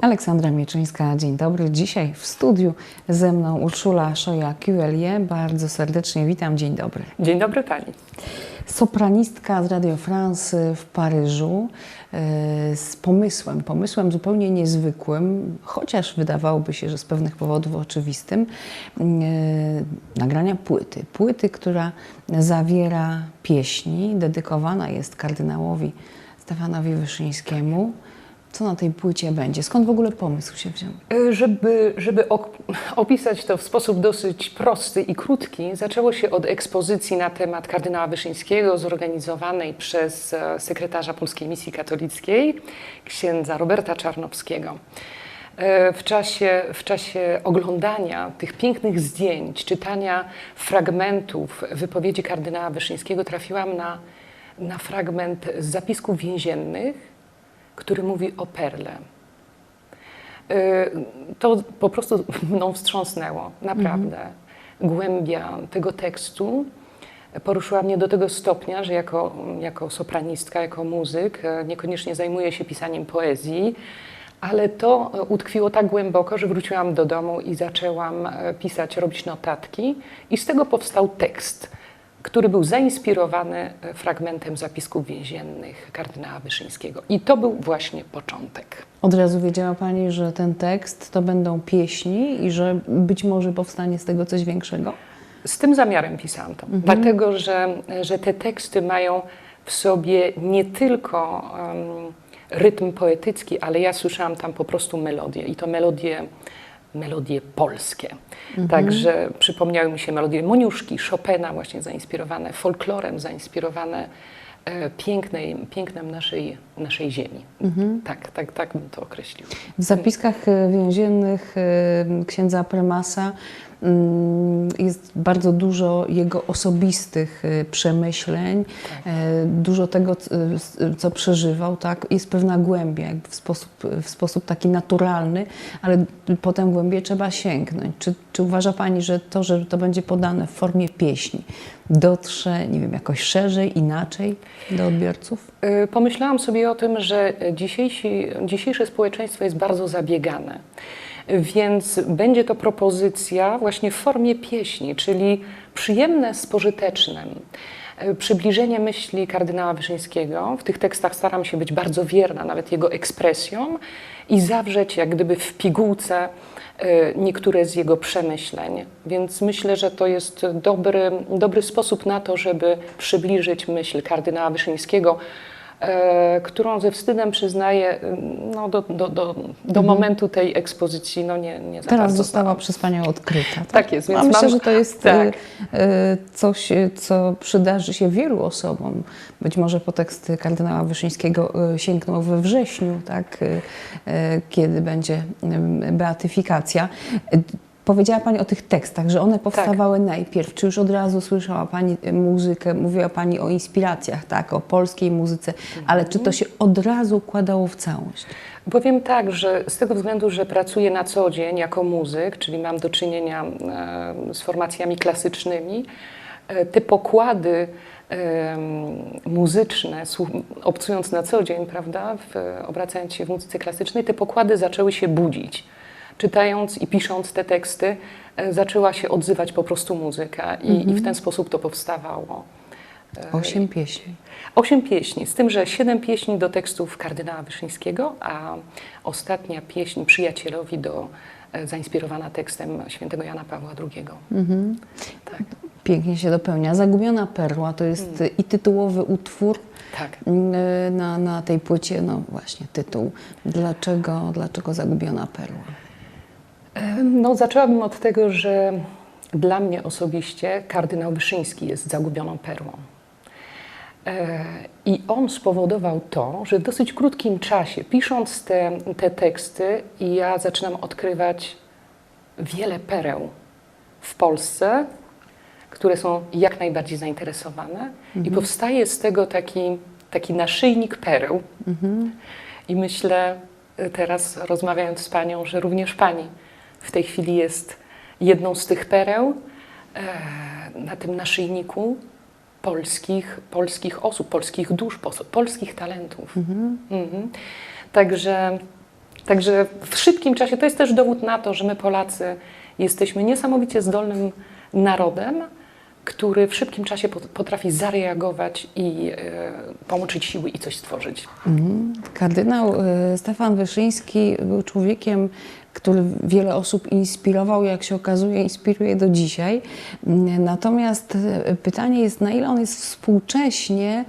Aleksandra Mieczyńska, dzień dobry. Dzisiaj w studiu ze mną Urszula Szoja-QLE. Bardzo serdecznie witam, dzień dobry. Dzień dobry Pani. Sopranistka z Radio France w Paryżu e, z pomysłem, pomysłem zupełnie niezwykłym, chociaż wydawałoby się, że z pewnych powodów oczywistym, e, nagrania płyty. Płyty, która zawiera pieśni, dedykowana jest kardynałowi Stefanowi Wyszyńskiemu. Co na tej płycie będzie? Skąd w ogóle pomysł się wziął? E, Żeby, żeby opisać to w sposób dosyć prosty i krótki, zaczęło się od ekspozycji na temat kardynała Wyszyńskiego zorganizowanej przez e, sekretarza Polskiej Misji Katolickiej, księdza Roberta Czarnowskiego. E, W czasie, w czasie oglądania tych pięknych zdjęć, czytania fragmentów wypowiedzi kardynała Wyszyńskiego trafiłam na, na fragment z zapisków więziennych, który mówi o perle. Y, To po prostu mną wstrząsnęło, naprawdę. Głębia tego tekstu poruszyła mnie do tego stopnia, że jako, jako sopranistka, jako muzyk e, niekoniecznie zajmuję się pisaniem poezji, ale to utkwiło tak głęboko, że wróciłam do domu i zaczęłam e, pisać, robić notatki i z tego powstał tekst, który był zainspirowany e, fragmentem zapisków więziennych kardynała Wyszyńskiego. I to był właśnie początek. Od razu wiedziała Pani, że ten tekst to będą pieśni i że być może powstanie z tego coś większego? Z tym zamiarem pisałam to, dlatego że, że te teksty mają w sobie nie tylko em, rytm poetycki, ale ja słyszałam tam po prostu melodię i to melodie, melodie polskie. Także przypomniały mi się melodie Moniuszki, Chopina właśnie zainspirowane folklorem, zainspirowane e, pięknej, pięknem naszej, naszej ziemi. Tak, tak, tak bym to określił. W zapiskach e, więziennych e, księdza Premasa mm, jest bardzo dużo jego osobistych e, przemyśleń, e, dużo tego, co przeżywał, tak? Jest pewna głębia, w sposób, w sposób taki naturalny, ale po tę głębię trzeba sięgnąć. Czy, czy uważa Pani, że to, że to będzie podane w formie pieśni, dotrze, nie wiem, jakoś szerzej, inaczej do odbiorców? Pomyślałam sobie o tym, że dzisiejsze społeczeństwo jest bardzo zabiegane, więc będzie to propozycja właśnie w formie pieśni, czyli przyjemne z pożytecznym. Przybliżenie myśli kardynała Wyszyńskiego. W tych tekstach staram się być bardzo wierna, nawet jego ekspresjom i zawrzeć jak gdyby w pigułce y, niektóre z jego przemyśleń. Więc myślę, że to jest dobry, dobry sposób na to, żeby przybliżyć myśl kardynała Wyszyńskiego, którą ze wstydem przyznaję no, do, do, do, do momentu tej ekspozycji no, nie, nie za Teraz została przez Panią odkryta. Tak jest, więc myślę, mam- że to jest tak. e, e, coś, e, co przydarzy się wielu osobom. Być może po teksty kardynała Wyszyńskiego e, sięgną we wrześniu, tak, e, e, kiedy będzie beatyfikacja. Powiedziała Pani o tych tekstach, że one powstawały najpierw. Czy już od razu słyszała Pani e, muzykę, mówiła Pani o inspiracjach, tak, o polskiej muzyce, ale czy to się od razu układało w całość? Powiem tak, że z tego względu, że pracuję na co dzień jako muzyk, czyli mam do czynienia e, z formacjami klasycznymi, e, te pokłady muzyczne, obcując na co dzień, prawda, w, obracając się w muzyce klasycznej, te pokłady zaczęły się budzić. Czytając i pisząc te teksty, e, zaczęła się odzywać po prostu muzyka i, i w ten sposób to powstawało. Osiem pieśni. Osiem pieśni, z tym, że siedem pieśni do tekstów kardynała Wyszyńskiego, a ostatnia pieśń przyjacielowi do, e, zainspirowana tekstem świętego Jana Pawła II. Tak, Pięknie się dopełnia. Zagubiona perła to jest i tytułowy utwór tak. na, na tej płycie, no właśnie tytuł. Dlaczego, dlaczego Zagubiona perła? E, No, zaczęłabym od tego, że dla mnie osobiście kardynał Wyszyński jest zagubioną perłą. E, I on spowodował to, że w dosyć krótkim czasie, pisząc te, te teksty, ja zaczynam odkrywać wiele pereł w Polsce, które są jak najbardziej zainteresowane, i powstaje z tego taki, taki naszyjnik pereł. I myślę y, teraz, rozmawiając z Panią, że również Pani w tej chwili jest jedną z tych pereł e, na tym naszyjniku polskich, polskich osób, polskich dusz, polskich talentów. Mhm. Także Także w szybkim czasie to jest też dowód na to, że my Polacy jesteśmy niesamowicie zdolnym narodem, który w szybkim czasie pot- potrafi zareagować i e, połączyć siły i coś stworzyć. Mhm. Kardynał y, Stefan Wyszyński był człowiekiem, który wiele osób inspirował, jak się okazuje, inspiruje do dzisiaj. Natomiast y, pytanie jest, na ile on jest współcześnie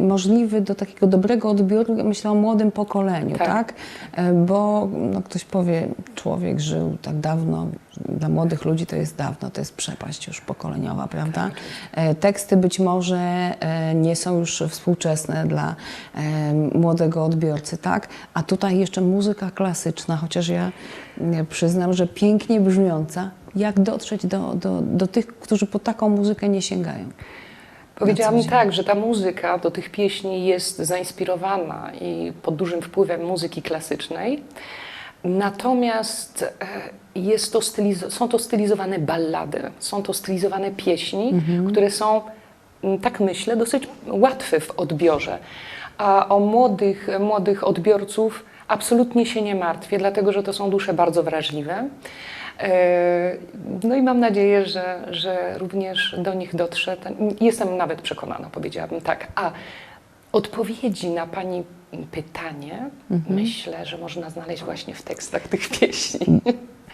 możliwy do takiego dobrego odbioru, myślę o młodym pokoleniu, Tak. tak? E, Bo no, ktoś powie, człowiek żył tak dawno, dla młodych ludzi to jest dawno, to jest przepaść już pokoleniowa, prawda? E, Teksty być może e, nie są już współczesne dla młodego odbiorcy, tak? A tutaj jeszcze muzyka klasyczna, chociaż ja przyznam, że pięknie brzmiąca. Jak dotrzeć do, do, do tych, którzy po taką muzykę nie sięgają? Powiedziałabym dzień. tak, że ta muzyka do tych pieśni jest zainspirowana i pod dużym wpływem muzyki klasycznej. Natomiast e, jest to są to stylizowane ballady, są to stylizowane pieśni, które są, m, tak myślę, dosyć łatwe w odbiorze. A o młodych, młodych odbiorców absolutnie się nie martwię, dlatego że to są dusze bardzo wrażliwe. E, No i mam nadzieję, że, że również do nich dotrze. Jestem nawet przekonana, powiedziałabym tak. A odpowiedzi na Pani pytanie myślę, że można znaleźć właśnie w tekstach tych pieśni.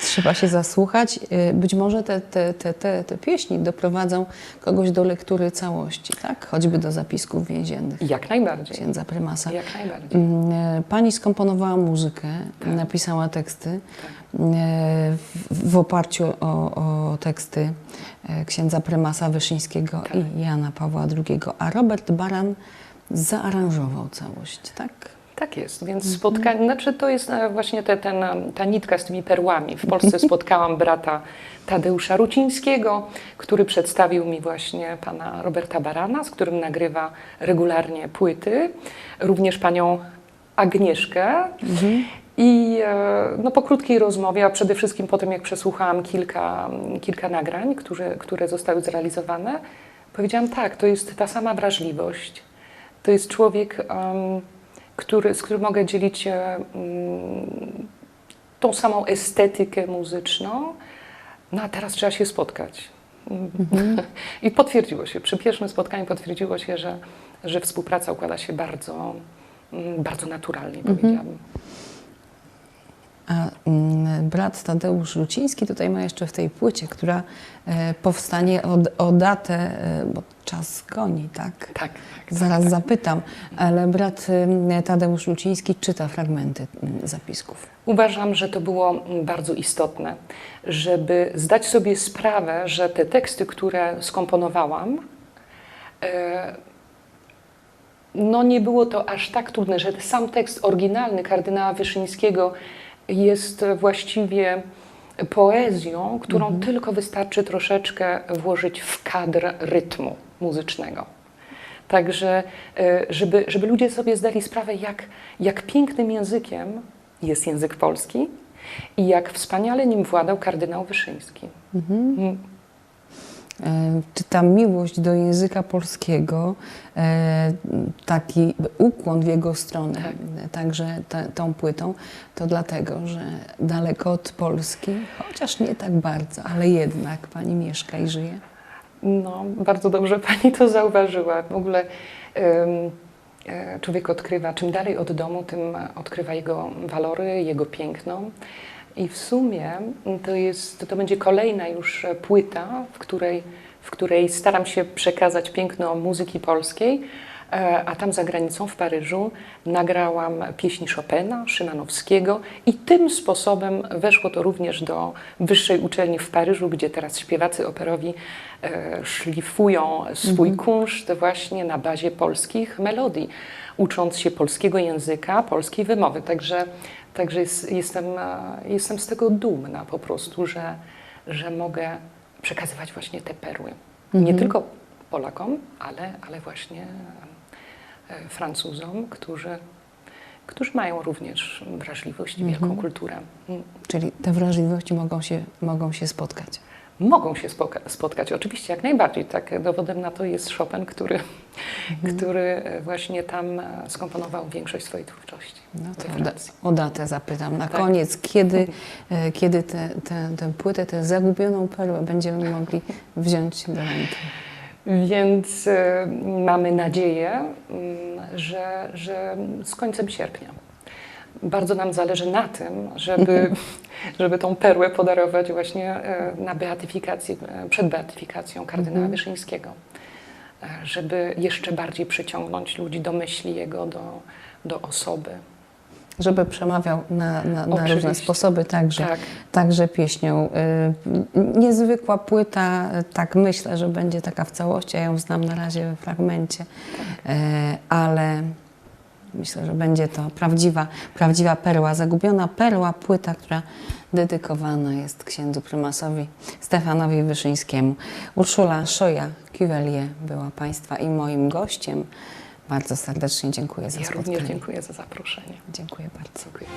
Trzeba się zasłuchać. Y, Być może te, te, te, te, te pieśni doprowadzą kogoś do lektury całości, tak? Choćby do zapisków więziennych Jak najbardziej. księdza prymasa. Jak najbardziej. Mm, e, Pani skomponowała muzykę, napisała teksty Tak. e, w, w oparciu o, o teksty księdza prymasa Wyszyńskiego Tak. i Jana Pawła II, a Robert Baran zaaranżował całość, tak? Tak jest, więc spotkanie, znaczy to jest e, właśnie te, ten, ta nitka z tymi perłami. W Polsce spotkałam brata Tadeusza Rucińskiego, który przedstawił mi właśnie pana Roberta Barana, z którym nagrywa regularnie płyty, również panią Agnieszkę. I e, no, po krótkiej rozmowie, a przede wszystkim po tym, jak przesłuchałam kilka, kilka nagrań, które, które zostały zrealizowane, powiedziałam tak, to jest ta sama wrażliwość. To jest człowiek, em, który, z którym mogę dzielić się mm, tą samą estetykę muzyczną. No a teraz trzeba się spotkać. I potwierdziło się, przy pierwszym spotkaniu potwierdziło się, że, że współpraca układa się bardzo, mm, bardzo naturalnie, powiedziałabym. A mm, brat Tadeusz Ruciński tutaj ma jeszcze w tej płycie, która e, powstanie o, o datę, e, bo czas goni, tak? Tak, tak. Zaraz zapytam, ale brat y, Tadeusz Luciński czyta fragmenty y, zapisków. Uważam, że to było mm, bardzo istotne, żeby zdać sobie sprawę, że te teksty, które skomponowałam, e, no nie było to aż tak trudne, że sam tekst oryginalny kardynała Wyszyńskiego jest właściwie poezją, którą tylko wystarczy troszeczkę włożyć w kadr rytmu muzycznego. Także, e, żeby, żeby ludzie sobie zdali sprawę, jak, jak pięknym językiem jest język polski i jak wspaniale nim władał kardynał Wyszyński. Mm. E, Czy ta miłość do języka polskiego, e, taki ukłon w jego stronę, Tak. także te, tą płytą, to dlatego, że daleko od Polski, chociaż nie tak bardzo, ale jednak pani mieszka i żyje. No, bardzo dobrze Pani to zauważyła. W ogóle e, człowiek odkrywa, czym dalej od domu, tym odkrywa jego walory, jego piękno. I w sumie to, jest, to będzie kolejna już płyta, w której, w której staram się przekazać piękno muzyki polskiej, a tam za granicą w Paryżu nagrałam pieśni Chopina, Szymanowskiego i tym sposobem weszło to również do wyższej uczelni w Paryżu, gdzie teraz śpiewacy operowi e, szlifują swój kunszt właśnie na bazie polskich melodii, ucząc się polskiego języka, polskiej wymowy. Także, także jest, jestem, e, jestem z tego dumna po prostu, że, że mogę przekazywać właśnie te perły. Nie tylko Polakom, ale, ale właśnie e, Francuzom, którzy, którzy mają również wrażliwość i wielką kulturę. Mm. Czyli te wrażliwości mogą się, mogą się spotkać. mogą się spotkać. Oczywiście jak najbardziej. Tak, dowodem na to jest Chopin, który, który e, właśnie tam e, skomponował większość swojej twórczości. No o, datę zapytam na Tak. koniec, kiedy, e, kiedy tę te, tę płytę, tę zagubioną perłę będziemy mogli wziąć do ręki. Więc e, mamy nadzieję, mm, że, że z końcem sierpnia. Bardzo nam zależy na tym, żeby, żeby tą perłę podarować właśnie e, na beatyfikację, e, przed beatyfikacją kardynała Wyszyńskiego, E, żeby jeszcze bardziej przyciągnąć ludzi do myśli jego, do, do osoby. Żeby przemawiał na, na, na różne sposoby, także, Tak. także pieśnią. Y, Niezwykła płyta, tak myślę, że będzie taka w całości. Ja ją znam na razie we fragmencie, Tak. Y, ale myślę, że będzie to prawdziwa, prawdziwa perła, zagubiona perła, płyta, która dedykowana jest księdzu prymasowi Stefanowi Wyszyńskiemu. Urszula Szoja-Kiwelie była Państwa i moim gościem. Bardzo serdecznie dziękuję za Ja spotkanie. również dziękuję za zaproszenie. Dziękuję bardzo. Dziękuję.